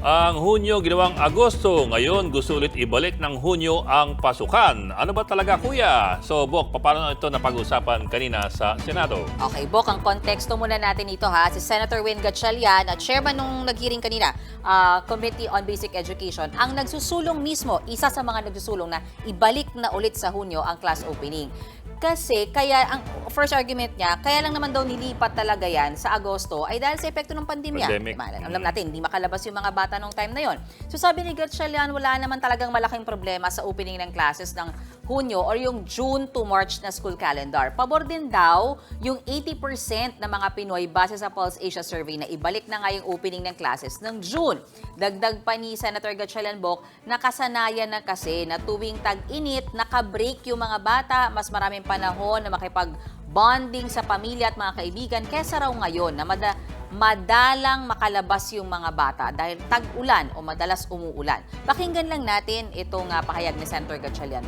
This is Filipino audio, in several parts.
Ang Hunyo ginawang Agosto. Ngayon, gusto ulit ibalik ng Hunyo ang pasukan. Ano ba talaga, kuya? So, Bok, paano ito napag-usapan kanina sa Senado? Okay, Bok, ang konteksto muna natin ito ha. Si Senator Win Gatchalian, at chairman nung nag-hearing kanina, ah, Committee on Basic Education, ang nagsusulong mismo, isa sa mga nagsusulong na ibalik na ulit sa Hunyo ang class opening. Kasi kaya ang first argument niya, kaya lang naman daw nilipat talaga yan sa Agosto ay dahil sa epekto ng pandemya. Pandemic. Diba? Alam natin, hindi makalabas yung mga bata nung time na yon. So sabi ni Gatchalian, wala naman talagang malaking problema sa opening ng classes ng Hunyo or yung June to March na school calendar. Pabor din daw yung 80% ng mga Pinoy base sa Pulse Asia survey na ibalik na nga yung opening ng classes ng June. Dagdag pa ni Senator Gatchalian Bok, nakasanayan na kasi na tuwing tag-init, nakabreak yung mga bata, mas maraming panahon na makipag bonding sa pamilya at mga kaibigan kesa raw ngayon na mada, madalang makalabas yung mga bata dahil tag-ulan o madalas umuulan. Pakinggan lang natin itong uh, pahayag ni Senator Gatchalian.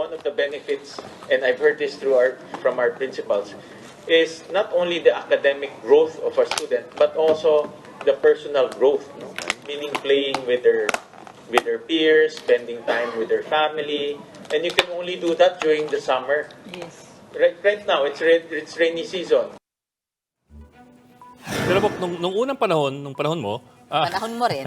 One of the benefits, and I've heard this through our, from our principals, is not only the academic growth of our student, but also the personal growth, no? meaning playing with their with their peers, spending time with their family, and you can only do that during the summer. Yes. Right, right now, it's ra- it's rainy season. Pero nung, nung unang panahon, nung panahon mo, Panahon mo rin.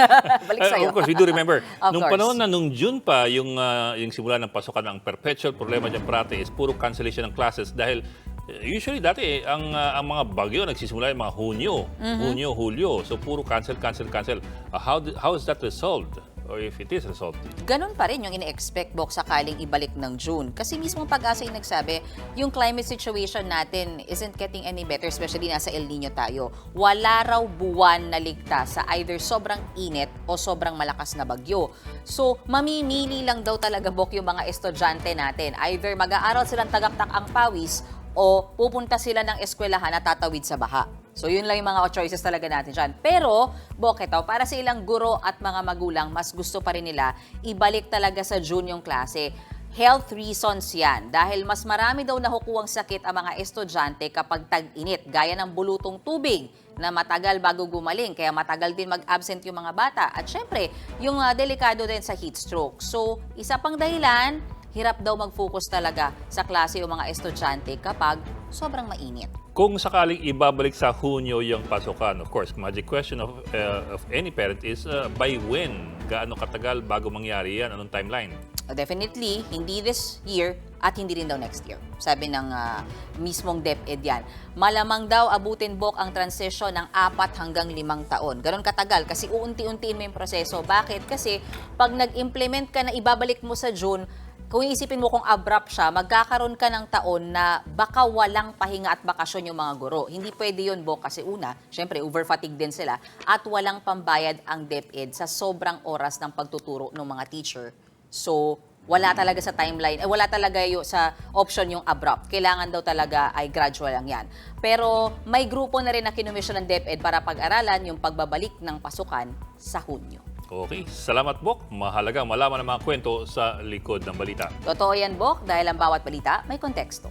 Balik Ah, sa'yo. Of course, we do remember. Of nung course. panahon na nung June pa, yung, ah, yung simula ng pasukan ng perpetual problema dyan prate is puro cancellation ng classes dahil eh, usually dati ang ah, ang mga bagyo nagsisimula yung mga Hunyo, Mm-hmm. Hunyo, Hulyo. So puro cancel, cancel, cancel. Ah, how how is that resolved? Or if it is resolved? Ganun pa rin yung ine-expect Bok sakaling ibalik ng June. Kasi mismo pag-asa yung nagsabi, yung climate situation natin isn't getting any better, especially nasa El Nino tayo. Wala raw buwan na ligtas sa either sobrang init o sobrang malakas na bagyo. So, mamimili lang daw talaga Bok yung mga estudyante natin. Either mag-aaral silang tagaktak ang pawis o pupunta sila ng eskwelahan na tatawid sa baha. So yun lang yung mga choices talaga natin dyan. Pero, Boketaw, para sa ilang guro at mga magulang, mas gusto pa rin nila ibalik talaga sa June yung klase. Health reasons yan. Dahil mas marami daw nakukuwang sakit ang mga estudyante kapag tag-init, gaya ng bulutong tubig na matagal bago gumaling, kaya matagal din mag-absent yung mga bata. At syempre, yung ah, delikado din sa heat stroke. So, isa pang dahilan, hirap daw mag-focus talaga sa klase yung mga estudyante kapag sobrang mainit. Kung sakaling ibabalik sa Hunyo yung pasukan, of course, magic question of, uh, of any parent is uh, by when? Gaano katagal bago mangyari yan? Anong timeline? Definitely, hindi this year at hindi rin daw next year. Sabi ng ah, mismong DepEd yan. Malamang daw abutin bok ang transition ng apat hanggang limang taon. Ganon katagal kasi uunti-untiin mo yung proseso. Bakit? Kasi pag nag-implement ka na ibabalik mo sa June, kung iisipin mo kung abrupt siya, magkakaroon ka ng taon na baka walang pahinga at bakasyon yung mga guro. Hindi pwede yun, Bok, kasi una, syempre, overfatigue din sila, at walang pambayad ang DepEd sa sobrang oras ng pagtuturo ng mga teacher. So, wala talaga sa timeline, eh, wala talaga yung sa option yung abrupt. Kailangan daw talaga ay gradual lang yan. Pero may grupo na rin na kinumisyon ng DepEd para pag-aralan yung pagbabalik ng pasukan sa Hunyo. Okay, salamat Bok. Mahalaga malaman ang mga kwento sa likod ng balita. Totoo yan, Bok, dahil ang bawat balita may konteksto.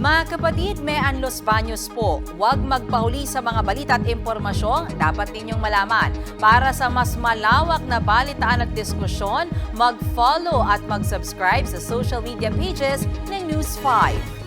Mga kapatid, may Los Baños po. Huwag magpahuli sa mga balita at impormasyong dapat ninyong malaman. Para sa mas malawak na balitaan at diskusyon, mag-follow at mag-subscribe sa social media pages ng News 5.